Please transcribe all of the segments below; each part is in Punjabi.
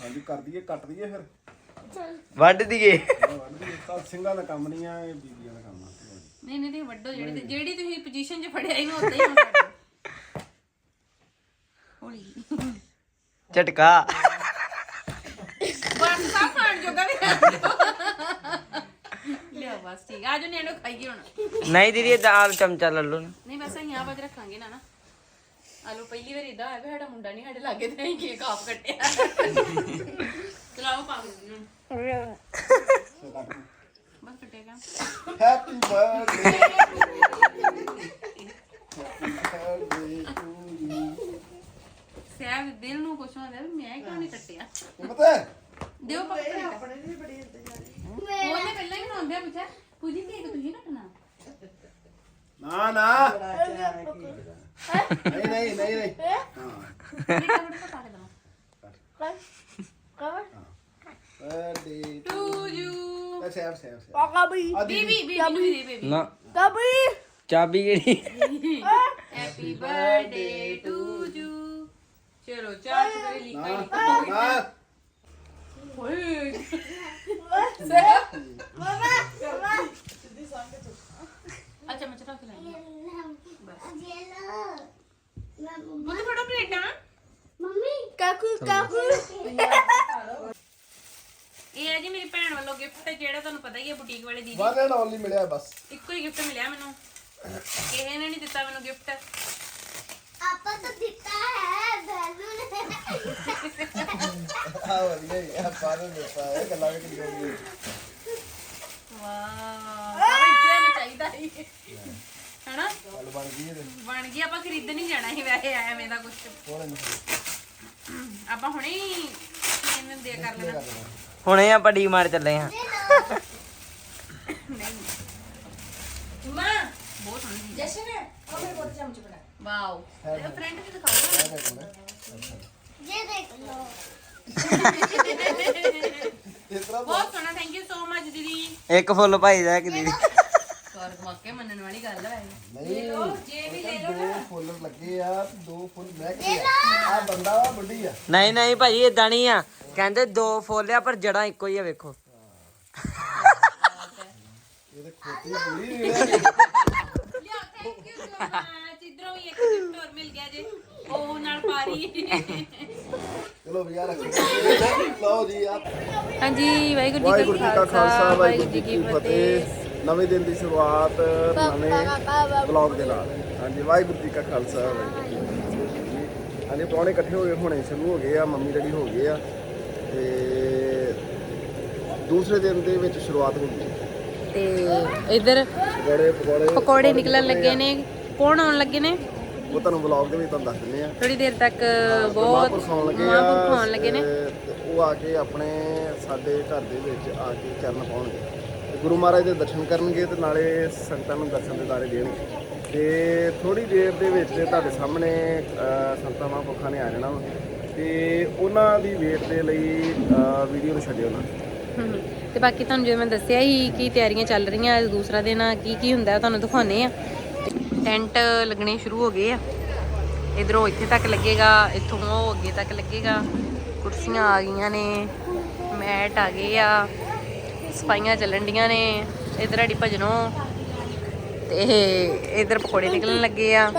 ਹਾਂਜੀ ਕਰ ਦਈਏ ਕੱਟ ਦਈਏ ਫਿਰ? ਵੱਢ ਦੀਏ ਵੱਢ ਦਈਏ। ਤਾਂ ਸਿੰਘਾਂ ਦਾ ਕੰਮ ਨਹੀਂ ਆ ਇਹ ਬੀਬੀਆਂ ਦਾ ਕੰਮ ਆ। ਨਹੀਂ ਨਹੀਂ ਨਹੀਂ ਵੱਡੋ ਜਿਹੜੀ ਤੇ- ਜਿਹੜੀ ਤੁਸੀਂ ਪੋਜੀਸ਼ਨ 'ਚ ਫੜਿਆ ਇਹਨੂੰ ਉੱਤੇ ਹੀ ਹੁਣ ਕਰ ਦਿਓ। ਹੌਲੀ। ਝਟਕਾ। ਬਸ ਸਭ ਖਾਣ ਜੋਗਾ ਵੀ ਕਰ ਦਿਓ ਬਸ ਠੀਕ ਆ। ਜੋ ਨੇੜੋ ਖਾਈਏ ਹੁਣ। ਨਹੀਂ ਦੀਦੀ ਦਾਲ ਚਮਚਾ ਲੈ ਲਓ ਨਾ। ਨਹੀਂ ਬਸ ਅਸੀਂ ਆ ਬਾਜ ਰੱਖਾਂਗੇ ਨਾ ਨਾ। ਆਲੋ ਪਹਿਲੀ ਵਾਰ ਇਦਾਂ ਹੋਇਆ ਵੀ ਸਾਡਾ ਮੁੰਡਾ ਨਹੀਂ ਸਾਡੇ ਲਾਗੇ ਤੇ ਅਸੀਂ ਕੇਕ ਆਪ ਕੱਟਿਆ। ਚਲਾਓ ਪਾ ਦਿਓ ਹੁਣ। ਬਸ ਕੱਟੇਗਾ happy birthday happy birthday to you ਸਿਆ ਦਿਲ ਨੂੰ ਕੁਛ ਹੁੰਦਾ ਵੀ ਮੈਂ ਕਿਉਂ ਨਹੀਂ ਕੱਟਿਆ ਪਤਾ ਦਿਓ ਪੱਕਾ ਆਪਣੇ ਨਹੀਂ ਬੜੀ ਉਹਨੇ ਪਹਿਲਾਂ ਹੀ ਬਣਾਉਂਦੇ ਆ ਪੁੱਛਿਆ ਪੂਜੀ ਕੇਕ ਤੁਸੀਂ ਕੱਟਣਾ ਨਾ ਨਾ ਨਹੀਂ ਨਹੀਂ ਨਹੀਂ ਨਹੀਂ ਹਾਂ ਨਹੀਂ ਕਵਰ ਤੋਂ ਪਾ ਕੇ ਨਾ ਚਾਬੀ ਕਿਹੜੀ ਹੈਪੀ ਬਰਥਡੇ ਟੂ ਯੂ ਚਲੋ ਚਾਹ ਚੁਰੇ ਲਈ ਨਾ ਕਾਈ ਨਾ ਓਏ ਅੱਛਾ ਮੈਂ ਚਟਾ ਕੇ ਲਾਈ ਮੁੱਢ ਫੜੋ ਪਲੇਟਾਂ ਇਹ ਹੈ ਜੀ ਮੇਰੀ ਭੈਣ ਵੱਲੋਂ ਗਿਫਟ ਜਿਹੜਾ ਤੁਹਾਨੂੰ ਹੀ ਹੈ ਬੁਟੀਕ ਵਾਲੇ ਦੀਦੀ ਵਨ ਐਂਡ ਓਨਲੀ ਮਿਲਿਆ ਬਸ। ਇੱਕੋ ਹੀ ਗਿਫਟ ਮਿਲਿਆ ਮੈਨੂੰ। ਕਿਸੇ ਨੇ ਨਹੀਂ ਦਿੱਤਾ ਮੈਨੂੰ ਗਿਫਟ ਆਪਾਂ ਤਾਂ ਦਿੱਤਾ ਹੈ ਬੈਲੂਨ ਆ ਵਧੀਆ ਹੀ ਆ ਪਾਰਨ ਦਿੱਤਾ ਇਹ ਗੱਲਾਂ ਵੀ ਕਿੰਨੀ ਹੋਣੀ ਵਾਹ ਇੱਥੇ ਨੂੰ ਚਾਹੀਦਾ ਹੀ ਹਨਾ? ਗੱਲ ਬਣ ਗਈ ਇਹਦੇ। ਬਣ ਗਈ ਆਪਾਂ ਖਰੀਦ ਨਹੀਂ ਜਾਣਾ ਸੀ ਵੈਸੇ ਐਵੇਂ ਦਾ ਕੁਝ ਨਹੀਂ ਆਪਾਂ ਹੁਣੇ ਹੀ ਇਹਨੂੰ ਦੇ ਕਰ ਲੈਣਾ। ਹੁਣੇ ਆਪਾਂ ਡੀ ਮਾਰ ਚੱਲੇ ਆ ਨਹੀਂ ਮਾਂ ਬਹੁਤ ਸੋਹਣੀ ਚੀਜ਼ ਹੈ। ਜਸ਼ਨ ਉਹ ਮੇਰੇ ਕੋਲ ਚਮਚ ਬਣਾ ਵਾਓ ਤੇ ਫਰੈਂਡ ਤੇ ਦਿਖਾਓ ਨਾ। ਇਹ ਦੇਖ ਲਓ ਇਸ ਤਰ੍ਹਾਂ ਬਹੁਤ ਸੋਹਣਾ ਥੈਂਕ ਯੂ ਸੋ ਮਚ ਦੀਦੀ ਇੱਕ ਫੁੱਲ ਭਾਈ ਦਾ ਕਿ ਦੀਦੀ। ਸੌਰਗ ਮੱਕੇ ਮੰਨਣ ਵਾਲੀ ਗੱਲ ਹੈ ਨਹੀਂ ਜੇ ਵੀ ਲੈ ਦੋ ਫੁੱਲ ਲੱਗੇ ਆ ਤੇ ਦੋ ਫੁੱਲ ਮੈਂ ਕਿਹਾ। ਆ ਬੰਦਾ ਵਾ ਬੁੱਢੀ ਆ। ਨਹੀਂ ਨਹੀਂ ਭਾਈ ਇਦਾਂ ਨਹੀਂ ਆ। ਕਹਿੰਦੇ ਦੋ ਫੁੱਲ ਆ ਪਰ ਜੜਾਂ ਇੱਕੋ ਹੀ ਆ ਵੇਖੋ। ਇਹਦੇ ਖੋਤੀ ਪੂਰੀ ਨਹੀਂ ਆ। ਲਿਆ ਥੈਂਕ ਯੂ ਸੋ ਮਚ ਇਧਰੋਂ ਵੀ ਇੱਕ ਗਿਫਟ ਹੋਰ ਮਿਲ ਗਿਆ ਜੇ ਉਹ ਨਾਲ ਪਾਰੀ। ਚਲੋ ਵੀ ਆ ਰੱਖੋ ਲਓ। ਜੀ ਆ। ਹਾਂਜੀ ਵਾਹਿਗੁਰੂ ਵਾਹਿਗੁਰੂ ਜੀ ਕਾ ਖਾਲਸਾ ਵਾਹਿਗੁਰੂ ਜੀ ਕੀ ਫਤਿਹ। ਨਵੇਂ ਦਿਨ ਦੀ ਸ਼ੁਰੂਆਤ ਨਵੇਂ ਵਲੌਗ ਦੇ ਨਾਲ। ਹਾਂਜੀ ਵਾਹਿਗੁਰੂ ਜੀ ਕਾ ਖਾਲਸਾ ਵਾਹਿਗੁਰੂ ਜੀ ਕੀ ਫਤਿਹ। ਹਾਂਜੀ ਪ੍ਰਾਹੁਣੇ ਇਕੱਠੇ ਹੋ ਗਏ ਹੁਣੇ ਸ਼ੁਰੂ ਹੋ ਗਏ ਆ ਮੰਮੀ ਡੈਡੀ ਹੋ ਗਏ ਆ। ਤੇ ਦੂਸਰੇ ਦਿਨ ਦੇ ਵਿੱਚ ਸ਼ੁਰੂਆਤ ਹੋ। ਗਈ ਤੇ ਇਧਰ ਪਕੌੜੇ ਪਕੌੜੇ ਪਕੌੜੇ ਨਿਕਲਣ ਲੱਗੇ ਨੇ। ਕੌਣ ਆਉਣ ਲੱਗੇ ਨੇ? ਉਹ ਤੁਹਾਨੂੰ ਵਲੌਗ ਦੇ ਵਿੱਚ ਤੁਹਾਨੂੰ ਦੱਸ ਦਿੰਦੇ ਆ। ਥੋੜੀ ਦੇਰ ਤੱਕ ਬਹੁਤ ਮਹਾਂਪੁਰਖ ਆਉਣ ਲੱਗੇ ਨੇ। ਉਹ ਆ ਕੇ ਆਪਣੇ ਸਾਡੇ ਘਰ ਦੇ ਵਿੱਚ ਆ ਕੇ ਚਰਨ ਪਾਉਣਗੇ। ਤੇ ਗੁਰੂ ਮਹਾਰਾਜ ਦੇ ਦਰਸ਼ਨ ਕਰਨਗੇ ਤੇ ਨਾਲੇ ਸੰਗਤਾਂ ਨੂੰ ਦਰਸ਼ਨ ਦੇ ਦਾਰੇ ਦੇਣਗੇ। ਤੇ ਥੋੜੀ ਦੇਰ ਦੇ ਵਿੱਚ ਤੁਹਾਡੇ ਸਾਹਮਣੇ ਸੰਤਾਂ ਮਹਾਂਪੁਰਖਾਂ ਨੇ ਆ ਜਾਣਾ ਤੇ ਉਹਨਾਂ ਦੀ ਵੇਟ ਦੇ ਲਈ ਵੀਡੀਓ ਨੂੰ ਛੱਡਿਓ ਨਾ। ਤੇ ਬਾਕੀ ਤੁਹਾਨੂੰ ਜਿਵੇਂ ਮੈਂ ਦੱਸਿਆ ਹੀ ਕਿ ਤਿਆਰੀਆਂ ਚੱਲ ਰਹੀਆਂ ਦੂਸਰਾ ਦਿਨ ਆ ਕੀ ਕੀ ਹੁੰਦਾ ਤੁਹਾਨੂੰ ਦਿਖਾਉਨੇ ਆ। ਟੈਂਟ ਲੱਗਣੇ ਸ਼ੁਰੂ ਹੋ ਗਏ ਆ ਇਧਰੋਂ ਇੱਥੇ ਤੱਕ ਲੱਗੇਗਾ ਇੱਥੋਂ ਉਹ ਅੱਗੇ ਤੱਕ ਲੱਗੇਗਾ ਕੁਰਸੀਆਂ ਆ ਗਈਆਂ ਨੇ ਮੈਟ ਆ ਗਏ ਆ ਸਫਾਈਆਂ ਚੱਲਣ ਡੀਆਂ ਨੇ ਇਧਰ ਸਾਡੀ ਭਜਨੋ ਤੇ ਇਧਰ ਪਕੌੜੇ ਨਿਕਲਣ ਲੱਗੇ ਆ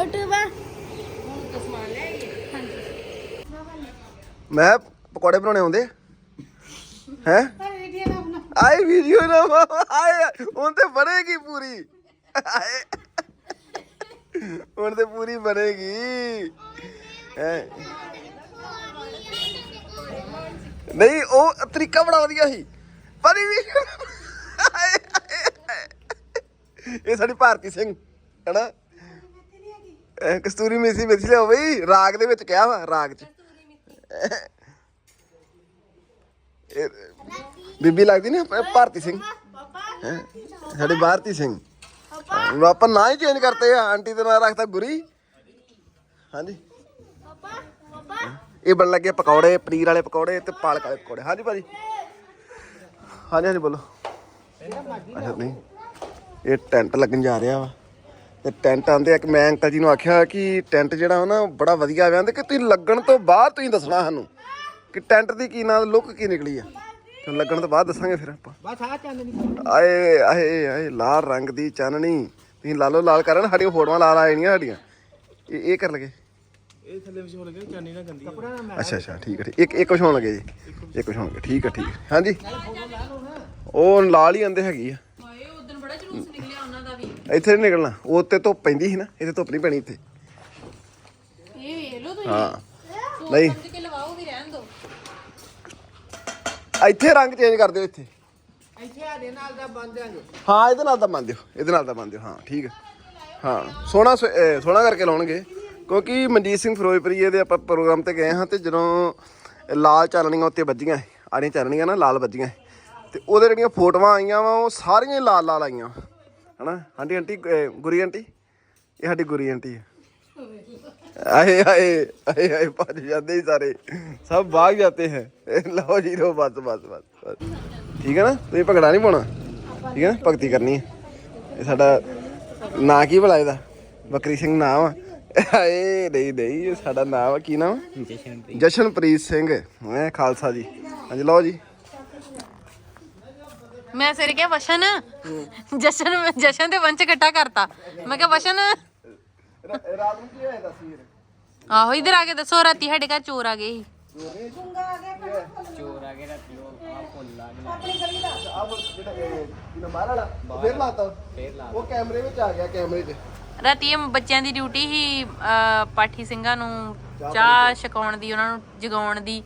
ਮੈਂ ਪਕੌੜੇ ਬਣਾਉਣੇ ਆਉਂਦੇ ਹੈ ਆਏ ਵੀਡੀਓ ਨਾ ਆਏ ਹੁਣ ਤੇ ਬਣੇਗੀ ਪੂਰੀ ਆਏ ਹੁਣ ਤੇ ਪੂਰੀ ਬਣੇਗੀ। ਹੈ ਨਹੀਂ, ਉਹ ਤਰੀਕਾ ਬੜਾ ਵਧੀਆ ਸੀ। ਪਰ ਇਹ ਵੀ ਇਹ ਸਾਡੀ ਭਾਰਤੀ ਸਿੰਘ, ਹੈਨਾ? ਇਹ ਕਸਤੂਰੀ ਮੇਥੀ ਮੇਥੀ ਲਿਆਓ ਬਈ। ਰਾਗ ਦੇ ਵਿੱਚ ਕਿਹਾ ਵਾ, ਰਾਗ ਚ। ਬੀਬੀ ਲੱਗਦੀ ਨਾ, ਭਾਰਤੀ ਸਿੰਘ। ਹੈਂ? ਸਾਡੇ ਭਾਰਤੀ ਸਿੰਘ। ਹਾਂ, ਆਪਾਂ ਨਾਂ ਹੀ ਚੇਂਜ ਕਰਤੇ ਆ ਆਂਟੀ ਦਾ ਨਾਂ ਰੱਖਤਾ ਗੁਰੀ। ਹਾਂਜੀ। ਇਹ ਬਣ ਲੱਗੇ ਪਕੌੜੇ ਪਨੀਰ ਵਾਲੇ ਪਕੌੜੇ ਤੇ ਪਾਲਕ ਵਾਲੇ ਪਕੌੜੇ। ਹਾਂਜੀ ਭਾਜੀ। ਹਾਂਜੀ ਹਾਂਜੀ ਬੋਲੋ। ਅੱਛਾ ਨਹੀਂ। ਇਹ ਟੈਂਟ ਲੱਗਣ ਜਾ ਰਿਹਾ ਵਾ। ਤੇ ਟੈਂਟ ਆਂਦੇ ਆ ਮੈਂ ਅੰਕਲ ਜੀ ਨੂੰ ਆਖਿਆ ਕਿ ਟੈਂਟ ਜਿਹੜਾ ਉਹ ਨਾ ਬੜਾ ਵਧੀਆ ਆਇਆ ਕਿ ਤੁਸੀਂ ਲੱਗਣ ਤੋਂ ਬਾਅਦ ਤੁਸੀਂ ਦੱਸਣਾ ਸਾਨੂੰ ਕਿ ਟੈਂਟ ਦੀ ਕੀ ਨਾਲ ਲੁੱਕ ਕੀ ਨਿਕਲੀ ਆ। ਤੇ ਲੱਗਣ ਤੋਂ ਬਾਅਦ ਦੱਸਾਂਗੇ ਫਿਰ ਆਪਾਂ। ਬਸ ਆ ਚਾਂਦਨੀ ਆਏ ਆਏ ਆਏ ਲਾਲ ਰੰਗ ਦੀ ਚਾਨਣੀ। ਤੁਸੀਂ ਲਾਲੋ ਲਾਲ ਕਰਨ ਸਾਡੀਆਂ ਫੋਟੋਆਂ ਲਾਲ ਆ ਜਾਣੀਆਂ ਸਾਡੀਆਂ। ਇਹ ਇਹ ਕਰ ਲਗੇ। ਇਹ ਥੱਲੇ ਵਿੱਚ ਹੋ ਲੱਗੇ ਚਾਨੀ ਨਾ ਗੰਦੀ ਅੱਛਾ ਅੱਛਾ ਠੀਕ ਹੈ ਠੀਕ। ਇੱਕ ਇੱਕ ਕੁਛ ਹੋਣ ਲੱਗੇ ਜੀ। ਇੱਕ ਕੁਛ ਹੋਣ ਲੱਗੇ ਠੀਕ ਹੈ ਠੀਕ ਹੈ ਹਾਂਜੀ? ਉਹ ਲਾਲ ਹੀ ਆਂਦੇ ਹੈਗੀ ਆ। ਹਾਏ ਉਦੋਂ ਬੜਾ ਜਲੂਸ ਨਿਕਲਿਆ ਉਹਨਾਂ ਦਾ ਵੀ। ਇੱਥੇ ਨਹੀਂ ਨਿਕਲਣਾ। ਉਹ ਉੱਤੇ ਧੁੱਪ ਪੈਂਦੀ ਸੀ ਨਾ ਇੱਥੇ ਧੁੱਪ ਨਹੀਂ ਪੈਣੀ ਇੱਥੇ। ਇਹ ਵੇਖ ਲਓ ਤੁਸੀਂ। ਹਾਂ। ਨਹੀਂ। ਸਮਝ ਕੇ ਇੱਥੇ ਰੰਗ ਚੇਂਜ ਕਰ ਦਿਓ ਇੱਥੇ। ਇੱਥੇ ਆਦੇ ਨਾਲ ਦਾ ਬੰਦ ਦਿਆਂਗੇ ਹਾਂ ਇਹਦੇ ਨਾਲ ਤਾਂ ਬੰਨ ਦਿਓ ਇਹਦੇ ਨਾਲ ਤਾਂ ਬੰਨ ਦਿਓ ਹਾਂ ਠੀਕ ਹੈ। ਹਾਂ ਸੋਹਣਾ ਸ- ਅਹ ਸੋਹਣਾ ਕਰਕੇ ਲਾਉਣਗੇ। ਕਿਉਂਕਿ ਮਨਜੀਤ ਸਿੰਘ ਫਿਰੋਜ਼ਪੁਰੀ ਦੇ ਆਪਾਂ ਪ੍ਰੋਗਰਾਮ ਤੇ ਗਏ ਹਾਂ ਤੇ ਜਦੋਂ ਲਾਲ ਚਾਨਣੀਆਂ ਉੱਤੇ ਵੱਜੀਆਂ ਆੜੀਆਂ ਚਾਨਣੀਆਂ ਨਾ ਲਾਲ ਵੱਜੀਆਂ ਤੇ ਉਹਦੇ ਜਿਹੜੀਆਂ ਫੋਟੋਆਂ ਆਈਆਂ ਵਾ ਉਹ ਸਾਰੀਆਂ ਹੀ ਲਾਲ ਲਾਲ ਆਈਆਂ। ਹਨਾ? ਆਂਟੀ ਆਂਟੀ ਅਹ ਗੁਰੀ ਆਂਟੀ? ਇਹ ਸਾਡੀ ਗੁਰੀ ਆਂਟੀ ਹੈ। ਆਏ ਆਏ ਆਏ ਆਏ ਭੱਜ ਜਾਂਦੇ ਹੀ ਸਾਰੇ। ਸਭ ਭਾਗ ਜਾਂਦੇ ਹੈ। ਲਓ ਜੀ ਰੋ ਬਸ ਬਸ ਬਸ ਬਸ। ਠੀਕ ਹੈ ਨਾ? ਤੁਸੀਂ ਭਗੜਾ ਨਹੀਂ ਪਾਉਣਾ? ਠੀਕ ਹੈ ਨਾ? ਭਗਤੀ ਕਰਨੀ ਹੈ। ਇਹ ਸਾਡਾ ਨਾਂ ਕੀ ਭਲਾ ਇਹਦਾ? ਬਕਰੀ ਸਿੰਘ ਨਾਮ ਆ ਏ ਨਹੀਂ ਨਹੀਂ ਇਹ ਸਾਡਾ ਨਾਮ ਆ ਕੀ ਨਾਮ ਜਸ਼ਨਪ੍ਰੀਤ। ਜਸ਼ਨਪ੍ਰੀਤ ਸਿੰਘ। ਮੈਂ ਖਾਲਸਾ ਜੀ। ਹਾਂਜੀ ਲਓ ਜੀ। ਮੈਂ ਸਿਰ ਕਿਹਾ ਵਸ਼ਨ ਜਸ਼ਨ ਜਸ਼ਨ ਦੇ ਵੰਚ ਇਕੱਠਾ ਕਰਤਾ। ਮੈਂ ਕਿਹਾ ਵਸ਼ਨ? ਰਾਤ ਨੂੰ ਕੀ ਹੋਇਆ ਦੱਸ ਵੀਰ ਆਹੋ ਇਧਰ ਆ ਕੇ ਦੱਸੋ ਰਾਤੀ ਸਾਡੇ ਘਰ ਚੋਰ ਆ ਗਏ ਸੀ। ਆਹ ਜਿਹੜਾ ਇਹਨਾਂ ਬਾਹਰ ਵਾਲਾ ਉਹ ਫੇਰ ਲਾਤਾ? ਉਹ ਕੈਮਰੇ ਵਿੱਚ ਆ ਗਿਆ ਕੈਮਰੇ 'ਚ ਰਾਤੀ ਇਹ ਬੱਚਿਆਂ ਦੀ ਡਿਊਟੀ ਸੀ ਅਹ, ਪਾਠੀ ਸਿੰਘਾਂ ਨੂੰ ਚਾਹ ਛਕਾਉਣ ਦੀ ਉਹਨਾਂ ਨੂੰ ਜਗਾਉਣ ਦੀ।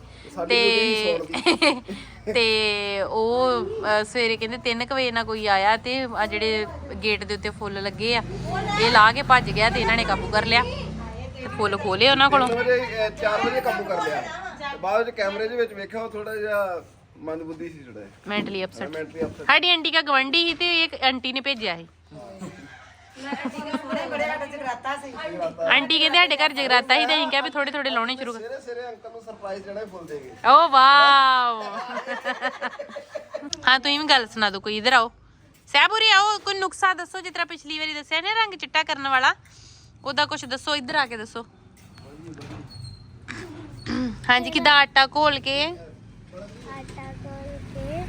ਤੇ ਤੇ ਉਹ ਅਹ, ਸਵੇਰੇ ਕਹਿੰਦੇ 3 ਵਜੇ ਨਾਲ ਕੋਈ ਆਇਆ ਤੇ ਆ ਜਿਹੜੇ ਗੇਟ ਦੇ ਉੱਤੇ ਫੁੱਲ ਲੱਗੇ ਆ ਇਹ ਲਾ ਕੇ ਭੱਜ ਗਿਆ ਤੇ ਇਹਨਾਂ ਨੇ ਕਾਬੂ ਕਰ ਲਿਆ। ਫੁੱਲ ਖੋਲੇ ਉਹਨਾਂ ਕੋਲੋਂ? 3 ਵਜੇ 4 ਵਜੇ ਕਾਬੂ ਕਰ ਲਿਆ। ਤੇ ਬਾਅਦ ਵਿੱਚ ਕੈਮਰੇ ਦੇ ਵਿੱਚ ਵੇਖਿਆ ਉਹ ਥੋੜਾ ਜਿਹਾ ਮੰਦਬੁੱਧੀ ਸੀ ਥੋੜਾ ਮੈਂਟਲੀ ਅਪਸੈਟ ਸਾਡੀ ਆਂਟੀ ਕਾ ਗਵੰਡੀ ਸੀ ਤੇ ਇੱਕ ਆਂਟੀ ਨੇ ਭੇਜਿਆ ਸੀ। ਆਂਟੀ ਕਹਿੰਦੇ ਸਾਡੇ ਘਰ ਜਗਰਾਤਾ ਸੀ ਤੇ ਅਸੀਂ ਕਿਹਾ ਵੀ ਥੋੜੇ ਥੋੜੇ ਲਾਉਣੇ ਸ਼ੁਰੂ ਕਰ। ਸਵੇਰੇ ਸਵੇਰੇ ਅੰਕਲ ਨੂੰ ਸਰਪ੍ਰਾਈਜ਼ ਦੇਣਾ ਫੁੱਲ ਦੇ ਗਏ। ਓ ਵਾਓ। ਹਾਂ ਤੁਸੀਂ ਵੀ ਗੱਲ ਸੁਣਾ ਦਿਓ ਕੋਈ ਇਧਰ ਆਓ। ਸਹਿਬੂਰੀ ਆਓ ਕੋਈ ਨੁਕਸਾ ਦੱਸੋ ਜਿਸ ਤਰ੍ਹਾਂ ਪਿਛਲੀ ਵਾਰੀ ਦੱਸਿਆ ਨੇ ਰੰਗ ਚਿੱਟਾ ਕਰਨ ਵਾਲਾ। ਉਹਦਾ ਕੁਝ ਦੱਸੋ ਇੱਧਰ ਆ ਕੇ ਦੱਸੋ। ਹਾਂਜੀ ਕਿਦਾਂ ਆਟਾ ਘੋਲ ਕੇ? ਆਟਾ ਕੋਲ ਕੇ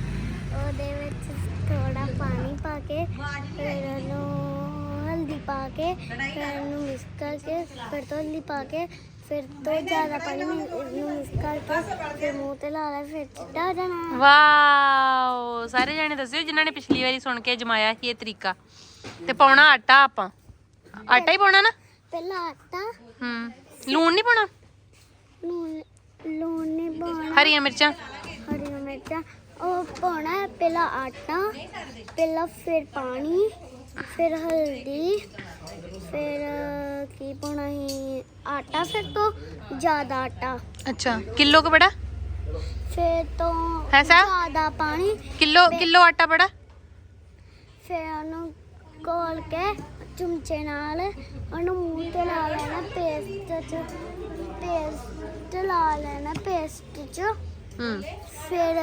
ਉਹਦੇ ਵਿੱਚ ਥੋੜਾ ਪਾਣੀ ਪਾ ਕੇ ਫਿਰ ਉਹਨੂੰ ਹਲਦੀ ਪਾ ਕੇ ਫਿਰ ਉਹਨੂੰ ਮਿਕਸ ਕਰਕੇ ਫਿਰ ਤੋਂ ਹਲਦੀ ਪਾ ਕੇ ਫਿਰ ਤੋਂ ਜ਼ਿਆਦਾ ਪਾਣੀ ਉਹਨੂੰ ਮਿਕਸ ਕਰਕੇ ਫਿਰ ਮੂੰਹ ਤੇ ਲਾ ਲੈ ਫਿਰ ਚਿੱਟਾ ਹੋ ਜਾਣਾ। ਵਾਓ! ਸਾਰੇ ਜਾਣੇ ਦੱਸਿਓ ਜਿਨ੍ਹਾਂ ਨੇ ਪਿਛਲੀ ਵਾਰੀ ਸੁਣ ਕੇ ਜਮਾਇਆ ਸੀ ਇਹ ਤਰੀਕਾ। ਤੇ ਪਾਉਣਾ ਆਟਾ ਆਪਾਂ। ਆਟਾ ਹੀ ਪਾਉਣਾ ਨਾ? ਪਹਿਲਾਂ ਆਟਾ। ਹੂੰ। ਲੂਣ ਨਹੀਂ ਪਾਉਣਾ? ਲੂਣ ਲੂਣ ਨਹੀਂ ਪਾਉਣਾ। ਹਰੀਆਂ ਮਿਰਚਾਂ? ਹਰੀਆਂ ਮਿਰਚਾਂ। ਉਹ ਪਾਉਣਾ ਹੈ ਪਹਿਲਾਂ ਆਟਾ ਪਹਿਲਾਂ ਫਿਰ ਪਾਣੀ ਫਿਰ ਹਲਦੀ ਫਿਰ ਕੀ ਪਾਉਣਾ ਸੀ? ਆਟਾ ਫਿਰ ਤੋਂ ਜ਼ਿਆਦਾ ਆਟਾ। ਅੱਛਾ। ਕਿਲੋ ਕੁ ਬੜਾ? ਫਿਰ ਤੋਂ ਐਸਾ? ਜ਼ਿਆਦਾ ਪਾਣੀ। ਕਿਲੋ ਕਿਲੋ ਆਟਾ ਬੜਾ? ਫਿਰ ਉਹਨੂੰ ਕੋਲ ਕੇ ਚਮਚੇ ਨਾਲ ਉਹਨੂੰ ਮੂੰਹ ਤੇ ਲਾ ਲੈਣਾ ਪੇਸਟ ਚ ਪੇਸਟ ਲਾ ਲੈਣਾ ਪੇਸਟ ਚ ਹੂੰ ਫਿਰ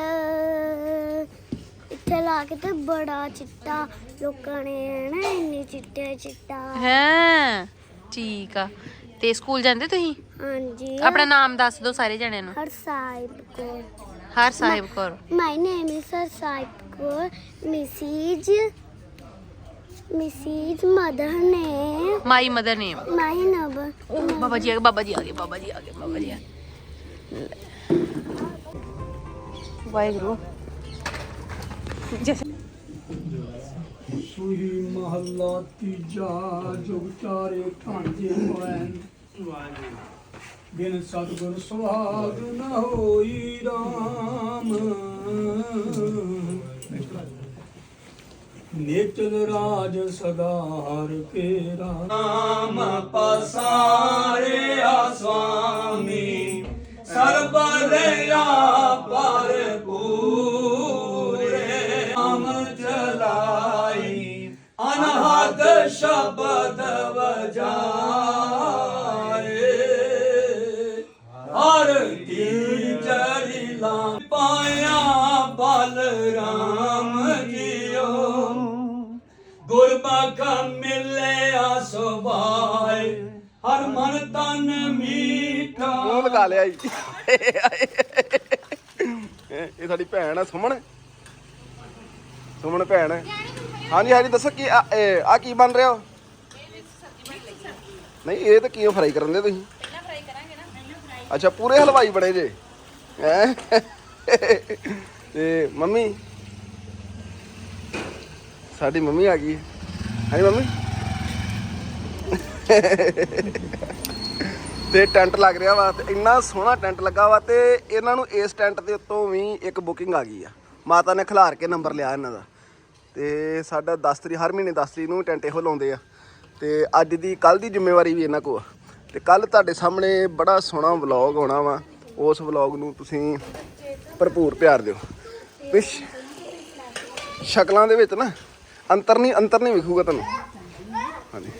ਇੱਥੇ ਲਾ ਕੇ ਤੇ ਬੜਾ ਚਿੱਟਾ ਲੋਕਾਂ ਨੇ ਨਾ ਇੰਨੀ ਚਿੱਟੇ ਚਿੱਟਾ ਹਾਂ ਠੀਕ ਆ ਤੇ ਸਕੂਲ ਜਾਂਦੇ ਤੁਸੀਂ ਹਾਂਜੀ ਆਪਣਾ ਨਾਮ ਦੱਸ ਦਿਓ ਸਾਰੇ ਜਣਿਆਂ ਨੂੰ ਹਰ ਸਾਹਿਬ ਕੋ ਹਰ ਸਾਹਿਬ ਕੌਰ ਮਾਈ ਨੇਮ ਇਜ਼ ਹਰ ਸਾਹਿਬ ਕੋ ਮਿਸੀਜ ਮਿਸੀਜ ਮਦਰ ਨੇ। ਮਾਈ ਮਦਰ ਨੇਮ ਮਾਈ ਨਬ ਬਾਬਾ ਜੀ ਆ ਗਏ ਬਾਬਾ ਜੀ ਆ ਗਏ ਬਾਬਾ ਜੀ ਆ ਗਏ ਬਾਬਾ ਜੀ ਆ ਗਏ। ਵਾਹਿਗੁਰੂ। ਜੈਸੇ ਸੂਹੀ ਮਹੱਲਾ ਤੀਜਾ ਜੁਗ ਚਾਰੇ ਠਾਂਜੇ ਹੋਐਨ ਬਿਨ ਸਤਿਗੁਰ ਸੁਹਾਗ ਨ ਹੋਈ ਰਾਮ। ਨਿਚਲ ਰਾਜ ਸਦਾ ਹਰ ਕੇ ਰਾਮ ਪਸਾਰਿਆ ਸੁਆਮੀ ਸਰਬ ਦਇਆ ਪਰ ਪੂਰੇ। ਨਾਮ ਚਲਾਈ ਅਨਹਦ ਸ਼ਬਦ ਵਜਾਏ ਮੂੰਹ ਲਿਆ ਜੀ। ਇਹ ਸਾਡੀ ਭੈਣ ਆ, ਸੁਮਨ। ਸੁਮਨ ਭੈਣ। ਹਾਂਜੀ ਹਾਂਜੀ, ਦੱਸੋ ਕੀ ਆ, ਇਹ- ਆ ਕੀ ਬਣ ਰਿਹਾ? ਨਹੀਂ, ਇਹ ਤਾਂ ਕਿਉਂ ਫਰਾਈ ਕਰਨ ਦੇ ਤੁਸੀਂ? ਅੱਛਾ, ਪੂਰੇ ਹਲਵਾਈ ਬਣੇ ਜੇ। ਹੈਂ? ਤੇ ਮੰਮੀ, ਸਾਡੀ ਮੰਮੀ ਆ ਗਈ। ਹਾਂਜੀ, ਮੰਮੀ? ਤੇ ਟੈਂਟ ਲੱਗ ਰਿਹਾ ਵਾ ਤੇ ਇੰਨਾ ਸੋਹਣਾ ਟੈਂਟ ਲੱਗਾ ਵਾ ਤੇ ਇਹਨਾਂ ਨੂੰ ਇਸ ਟੈਂਟ ਦੇ ਉੱਤੋਂ ਵੀ ਇੱਕ ਬੁਕਿੰਗ ਆ ਗਈ ਆ। ਮਾਤਾ ਨੇ ਖਿਲਾਰ ਕੇ ਨੰਬਰ ਲਿਆ ਇਹਨਾਂ ਦਾ। ਤੇ ਸਾਡਾ 10 ਤਰੀਕ, ਹਰ ਮਹੀਨੇ 10 ਤਰੀਕ ਨੂੰ ਟੈਂਟ ਇਹੋ ਲਾਉਂਦੇ ਆ। ਤੇ ਅੱਜ ਦੀ ਕੱਲ ਦੀ ਜ਼ਿੰਮੇਵਾਰੀ ਵੀ ਇਹਨਾਂ ਕੋਲ ਆ। ਤੇ ਕੱਲ ਤੁਹਾਡੇ ਸਾਹਮਣੇ ਬੜਾ ਸੋਹਣਾ ਵਲੌਗ ਆਉਣਾ ਵਾ। ਉਸ ਵਲੌਗ ਨੂੰ ਤੁਸੀਂ ਭਰਪੂਰ ਪਿਆਰ ਦਿਓ। ਪਿਛ ਸ਼ਕਲਾਂ ਦੇ ਵਿੱਚ ਨਾ ਅੰਤਰ ਨਹੀਂ ਅੰਤਰ ਨਹੀਂ ਵਿਖੂਗਾ ਤੁਹਾਨੂੰ। ਹਾਂਜੀ।